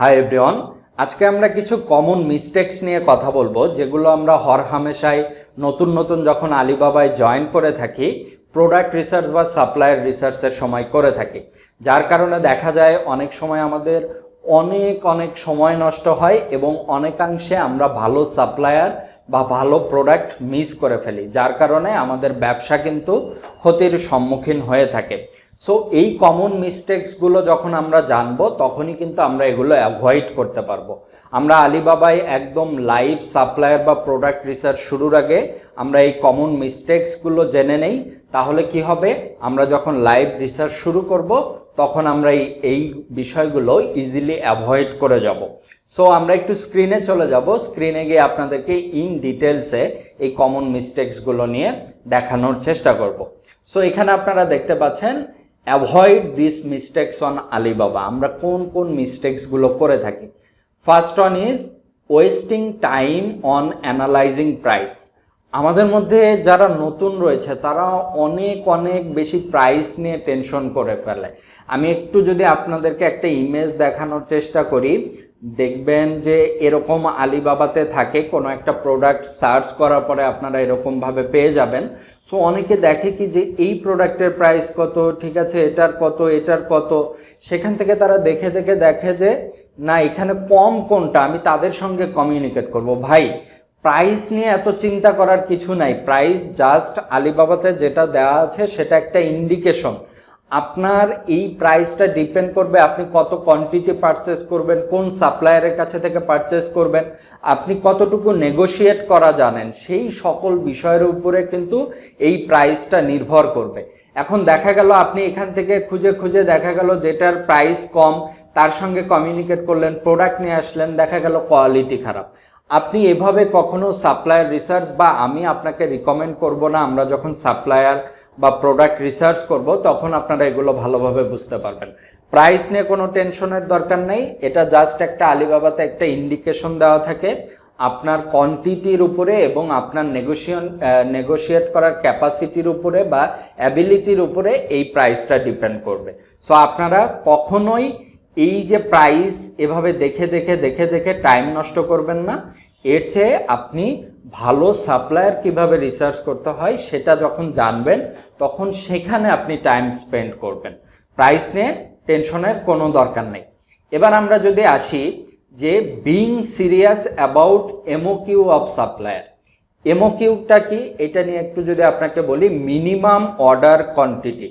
Hi everyone আজকে আমরা কিছু কমন মিস্টেক্স নিয়ে কথা বলব, যেগুলো আমরা হর হামেশায় নতুন নতুন যখন আলিবাবায় জয়েন করে থাকি প্রোডাক্ট রিসার্চ বা সাপ্লায়ার রিসার্চের সময় করে থাকি। যার কারণে দেখা যায় অনেক সময় আমাদের অনেক অনেক সময় নষ্ট হয় এবং অনেকাংশে আমরা ভালো সাপ্লায়ার বা ভালো প্রোডাক্ট মিস করে ফেলি, যার কারণে আমাদের ব্যবসা কিন্তু ক্ষতির সম্মুখীন হয়ে থাকে। সো এই কমন মিস্টেক্সগুলো যখন আমরা জানব, তখনই কিন্তু আমরা এগুলো অ্যাভয়েড করতে পারব। আমরা আলিবাবায় একদম লাইভ সাপ্লায়ার বা প্রোডাক্ট রিসার্চ শুরুর আগে আমরা এই কমন মিস্টেক্সগুলো জেনে নেই। তাহলে কি হবে? আমরা যখন লাইভ রিসার্চ শুরু করব, তখন আমরা এই বিষয়গুলো ইজিলি অ্যাভয়েড করে যাব। সো আমরা একটু স্ক্রিনে চলে যাব। স্ক্রিনে গিয়ে আপনাদেরকে ইন ডিটেলসে এই কমন মিস্টেক্সগুলো নিয়ে দেখানোর চেষ্টা করব। সো এখানে আপনারা দেখতে পাচ্ছেন avoid this mistakes on Alibaba আমরা কোন কোন মিস্টেকসগুলো করে থাকি? First one is wasting time on analysing price আমাদের মধ্যে যারা নতুন রয়েছে, তারা অনেক অনেক বেশি প্রাইস নিয়ে টেনশন করে ফেলে। আমি একটু যদি আপনাদেরকে একটা ইমেজ দেখানোর চেষ্টা করি দেখবেন যে এরকম আলিবাবাতে থাকে, কোনো একটা প্রোডাক্ট সার্চ করার পরে আপনারা এরকমভাবে পেয়ে যাবেন। সো অনেকে দেখে কি যে এই প্রোডাক্টের প্রাইস কত, ঠিক আছে, এটার কত এটার কত? সেখান থেকে তারা দেখে দেখে দেখে যে, না, এখানে কম কোনটা, আমি তাদের সঙ্গে কমিউনিকেট করব। ভাই প্রাইস নিয়ে এত চিন্তা করার কিছু নাই। প্রাইস জাস্ট আলিবাবাতে যেটা দেওয়া আছে, সেটা একটা ইন্ডিকেশন আপনার এই প্রাইসটা ডিপেন্ড করবে আপনি কত কোয়ান্টিটি পারচেস করবেন, কোন সাপ্লায়ারের কাছে থেকে পারচেস করবেন, আপনি কতটুকু নেগোশিয়েট করা জানেন, সেই সকল বিষয়ের উপরে কিন্তু এই প্রাইসটা নির্ভর করবে। এখন দেখা গেল আপনি এখান থেকে খুঁজে খুঁজে দেখা গেল যেটার প্রাইস কম, তার সঙ্গে কমিউনিকেট করলেন প্রোডাক্ট নিয়ে আসলেন, দেখা গেল কোয়ালিটি খারাপ। আপনি এভাবে কখনো সাপ্লায়ার রিসার্চ বা আমি আপনাকে রিকমেন্ড করব না, আমরা যখন সাপ্লায়ার বা প্রোডাক্ট রিসার্চ করব, তখন আপনারা এগুলো ভালোভাবে বুঝতে পারবেন। প্রাইস নিয়ে কোনো টেনশনের দরকার নেই, এটা জাস্ট একটা আলিবাবাতে একটা ইন্ডিকেশন দেওয়া থাকে। আপনার কোয়ান্টিটির উপরে এবং আপনার নেগোসিয়ন নেগোশিয়েট করার ক্যাপাসিটির উপরে বা অ্যাবিলিটির উপরে এই প্রাইসটা ডিপেন্ড করবে। সো আপনারা কখনোই এই যে প্রাইস এভাবে দেখে দেখে দেখে দেখে টাইম নষ্ট করবেন না। এর চেয়ে আপনি ভালো সাপ্লায়ার কীভাবে রিসার্চ করতে হয় সেটা যখন জানবেন, তখন সেখানে আপনি টাইম স্পেন্ড করবেন। প্রাইস নিয়ে টেনশনের কোনো দরকার নেই। এবার আমরা যদি আসি যে being serious about MOQ of supplier এমওকিউটা কি? এটা নিয়ে একটু যদি আপনাকে বলি মিনিমাম অর্ডার কোয়ান্টিটি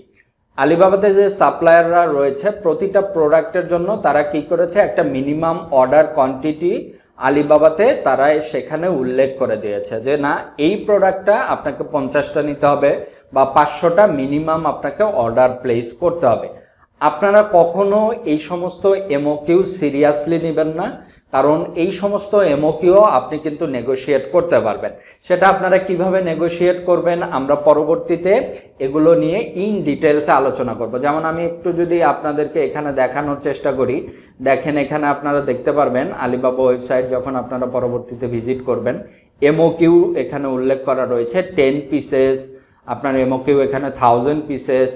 আলিবাবাতে যে সাপ্লায়াররা রয়েছে, প্রতিটা প্রোডাক্টের জন্য তারা কি করেছে? একটা মিনিমাম অর্ডার কোয়ান্টিটি আলিবাবাতে তারা সেখানে উল্লেখ করে দিয়েছে যে, না, এই প্রোডাক্টটা আপনাকে পঞ্চাশটা নিতে হবে বা পাঁচশোটা মিনিমাম আপনাকে অর্ডার প্লেস করতে হবে। আপনারা কখনো এই সমস্ত এমওকিউ সিরিয়াসলি নেবেন না। কারণ এই সমস্ত এমওকিউ আপনি কিন্তু নেগোশিয়েট করতে পারবেন। সেটা আপনারা কীভাবে নেগোশিয়েট করবেন, আমরা পরবর্তীতে এগুলো নিয়ে ইন ডিটেলসে আলোচনা করব। যেমন আমি একটু যদি আপনাদেরকে এখানে দেখানোর চেষ্টা করি, দেখেন এখানে আপনারা দেখতে পারবেন, আলিবাবা ওয়েবসাইট যখন আপনারা পরবর্তীতে ভিজিট করবেন এমওকিউ এখানে উল্লেখ করা রয়েছে টেন পিসেস আপনার এমওকিউ এখানে থাউজেন্ড পিসেস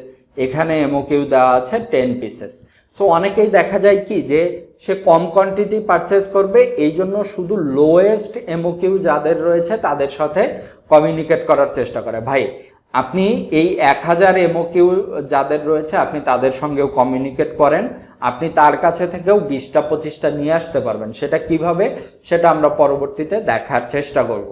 এখানে এমওকিউ দেওয়া আছে টেন পিসেস সো অনেকেই দেখা যায় কি যে সে কম কোয়ান্টিটি পারচেস করবে, এই জন্য শুধু লোয়েস্ট এমওকিউ যাদের রয়েছে তাদের সাথে কমিউনিকেট করার চেষ্টা করে। ভাই, আপনি এই এক হাজার এমওকিউ যাদের রয়েছে, আপনি তাদের সঙ্গেও কমিউনিকেট করেন। আপনি তার কাছে থেকেও বিশটা, পঁচিশটা নিয়ে আসতে পারবেন। সেটা কীভাবে, সেটা আমরা পরবর্তীতে দেখার চেষ্টা করব।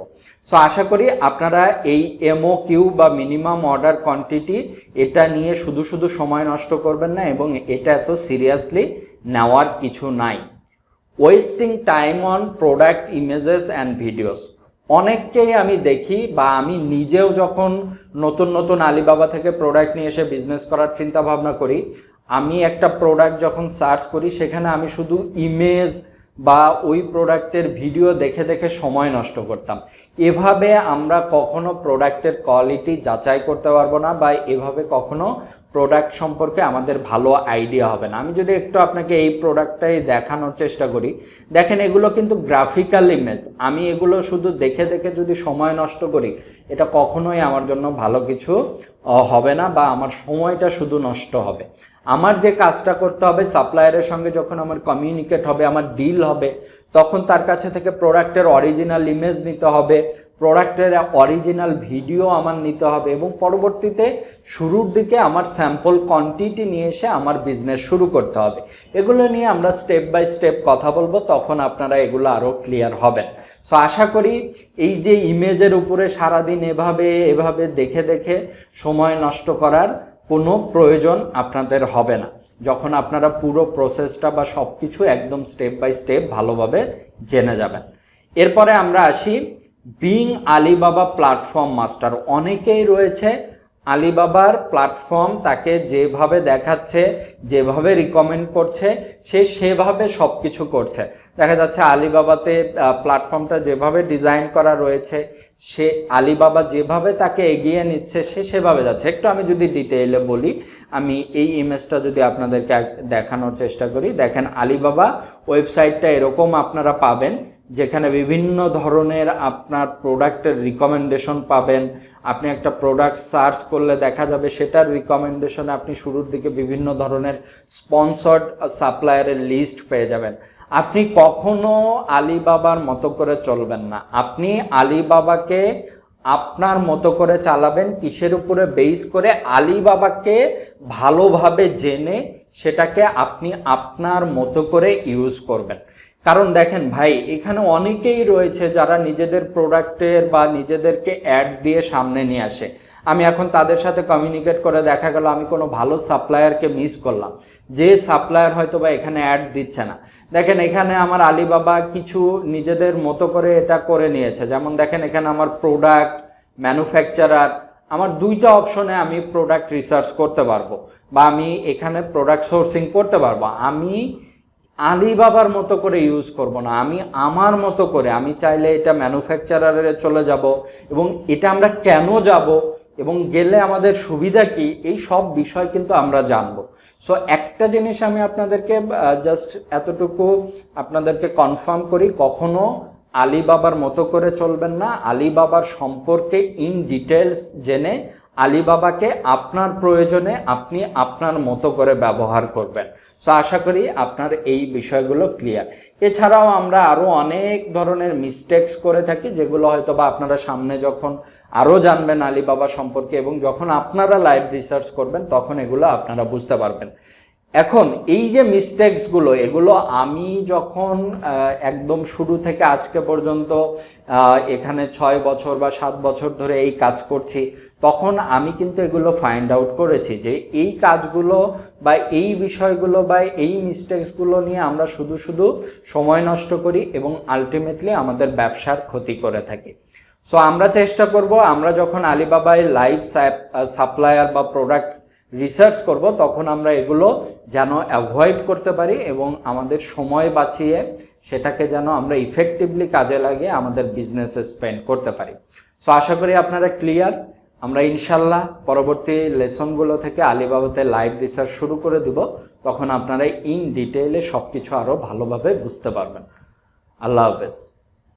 সো আশা করি আপনারা এই এমও কিউ বা মিনিমাম অর্ডার কোয়ান্টিটি এটা নিয়ে শুধু শুধু সময় নষ্ট করবেন না এবং এটা এত সিরিয়াসলি নেওয়ার কিছু নাই। Wasting time on product images and videos অনেককেই আমি দেখি বা আমি নিজেও যখন নতুন নতুন আলিবাবা থেকে প্রোডাক্ট নিয়ে এসে বিজনেস করার চিন্তা ভাবনা করি আমি একটা প্রোডাক্ট যখন সার্চ করি, সেখানে আমি শুধু ইমেজ বা ওই প্রোডাক্টের ভিডিও দেখে দেখে সময় নষ্ট করতাম। এভাবে আমরা কখনো প্রোডাক্টের কোয়ালিটি যাচাই করতে পারব না বা এভাবে কখনো প্রোডাক্ট সম্পর্কে আমাদের ভালো আইডিয়া হবে না। আমি যদি একটু আপনাকে এই প্রোডাক্টটাই দেখানোর চেষ্টা করি, দেখেন এগুলো কিন্তু গ্রাফিক্যাল ইমেজ আমি এগুলো শুধু দেখে দেখে যদি সময় নষ্ট করি, এটা কখনোই আমার জন্য ভালো কিছু হবে না বা আমার সময়টা শুধু নষ্ট হবে। আমার যে কাজটা করতে হবে সাপ্লায়ারের সঙ্গে যখন আমার কমিউনিকেট হবে, আমার ডিল হবে, তখন তার কাছে থেকে প্রোডাক্টের অরিজিনাল ইমেজ নিতে হবে প্রোডাক্টের অরিজিনাল ভিডিও আমার নিতে হবে এবং পরবর্তীতে শুরুর দিকে আমার স্যাম্পল কোয়ান্টিটি নিয়ে এসে আমার বিজনেস শুরু করতে হবে। এগুলো নিয়ে আমরা স্টেপ বাই স্টেপ কথা বলব, তখন আপনারা এগুলো আরও ক্লিয়ার হবেন। সো আশা করি এই যে ইমেজের উপরে সারাদিন এভাবে এভাবে দেখে দেখে সময় নষ্ট করার কোনো প্রয়োজন আপনাদের হবে না। যখন আপনারা পুরো প্রসেসটা বা সব কিছু একদম স্টেপ বাই স্টেপ ভালোভাবে জেনে যাবেন। এরপরে আমরা আসি বিং আলিবাবা প্ল্যাটফর্ম মাস্টার অনেকেই রয়েছে আলিবাবার প্ল্যাটফর্ম তাকে যেভাবে দেখাচ্ছে, যেভাবে রিকমেন্ড করছে, সে সেভাবে সব কিছু করছে। দেখা যাচ্ছে আলিবাবাতে প্ল্যাটফর্মটা যেভাবে ডিজাইন করা রয়েছে, সে আলিবাবা যেভাবে তাকে এগিয়ে নিচ্ছে, সে সেভাবে যাচ্ছে। একটু আমি যদি ডিটেইলে বলি, আমি এই ইমেজটা যদি আপনাদেরকে দেখানোর চেষ্টা করি, দেখেন আলিবাবা ওয়েবসাইটটা এরকম আপনারা পাবেন। যেখানে বিভিন্ন ধরনের আপনার প্রোডাক্টের রিকমেন্ডেশন পাবেন। আপনি একটা প্রোডাক্ট সার্চ করলে দেখা যাবে সেটার রিকমেন্ডেশনে আপনি শুরুর দিকে বিভিন্ন ধরনের স্পন্সর্ড সাপ্লায়ারের লিস্ট পেয়ে যাবেন। আপনি কখনো আলিবাবার মতো করে চলবেন না। আপনি আলিবাবাকে আপনার মতো করে চালাবেন, কিসের উপরে বেস করে আলিবাবাকে ভালোভাবে জেনে সেটাকে আপনি আপনার মতো করে ইউজ করবেন। কারণ দেখেন ভাই, এখানে অনেকেই রয়েছে যারা নিজেদের প্রোডাক্টের বা নিজেদেরকে অ্যাড দিয়ে সামনে নিয়ে আসে। আমি এখন তাদের সাথে কমিউনিকেট করে দেখা গেল, আমি কোনো ভালো সাপ্লায়ারকে মিস করলাম। যে সাপ্লায়ার হয়তো বা এখানে অ্যাড দিচ্ছে না। দেখেন, এখানে আমার আলিবাবা কিছু নিজেদের মতো করে এটা করে নিয়েছে। যেমন দেখেন, এখানে আমার প্রোডাক্ট ম্যানুফ্যাকচারার আমার দুইটা অপশনে আমি প্রোডাক্ট রিসার্চ করতে পারব বা আমি এখানে প্রোডাক্ট সোর্সিং করতে পারব। আমি আলিবাবার মতো করে ইউজ করব না। আমি আমার মতো করে, আমি চাইলে এটা ম্যানুফ্যাকচারারে চলে যাব এবং এটা আমরা কেন যাব এবং গেলে আমাদের সুবিধা কি, এই সব বিষয় কিন্তু আমরা জানব। সো একটা জিনিস আমি আপনাদেরকে জাস্ট এতটুকু আপনাদেরকে কনফার্ম করি, কখনো আলিবাবার মতো করে চলবেন না। আলিবাবার সম্পর্কে ইন ডিটেলস জেনে আলিবাবাকে আপনার প্রয়োজনে আপনি আপনার মতো করে ব্যবহার করবেন। সো আশা করি আপনার এই বিষয়গুলো ক্লিয়ার এছাড়াও আমরা আরও অনেক ধরনের মিস্টেক্স করে থাকি, যেগুলো হয়তো বা আপনারা সামনে যখন আরও জানবেন আলিবাবা সম্পর্কে এবং যখন আপনারা লাইভ রিসার্চ করবেন, তখন এগুলো আপনারা বুঝতে পারবেন। এখন, এই যে মিস্টেকসগুলো এগুলো আমি যখন একদম শুরু থেকে আজকে পর্যন্ত এখানে ছয় বছর বা সাত বছর ধরে এই কাজ করছি তখন আমি কিন্তু এগুলো ফাইন্ড আউট করেছি যে এই কাজগুলো বা এই বিষয়গুলো বা এই মিস্টেকসগুলো নিয়ে আমরা শুধু শুধু সময় নষ্ট করি এবং আলটিমেটলি আমাদের ব্যবসার ক্ষতি করে থাকি। সো আমরা চেষ্টা করব, আমরা যখন আলিবাবায় লাইভ সাপ্লায়ার বা প্রোডাক্ট রিসার্চ করব, তখন আমরা এগুলো যেন অ্যাভয়েড করতে পারি এবং আমাদের সময় বাঁচিয়ে সেটাকে যেন আমরা ইফেক্টিভলি কাজে লাগিয়ে আমাদের বিজনেসে স্পেন্ড করতে পারি। সো আশা করি আপনারা ক্লিয়ার আমরা ইনশাল্লাহ পরবর্তী লেসনগুলো থেকে আলিবাবাতে লাইভ রিসার্চ শুরু করে দেব, তখন আপনারা ইন ডিটেইলে সব কিছু আরও ভালোভাবে বুঝতে পারবেন। আল্লাহ হাফেজ।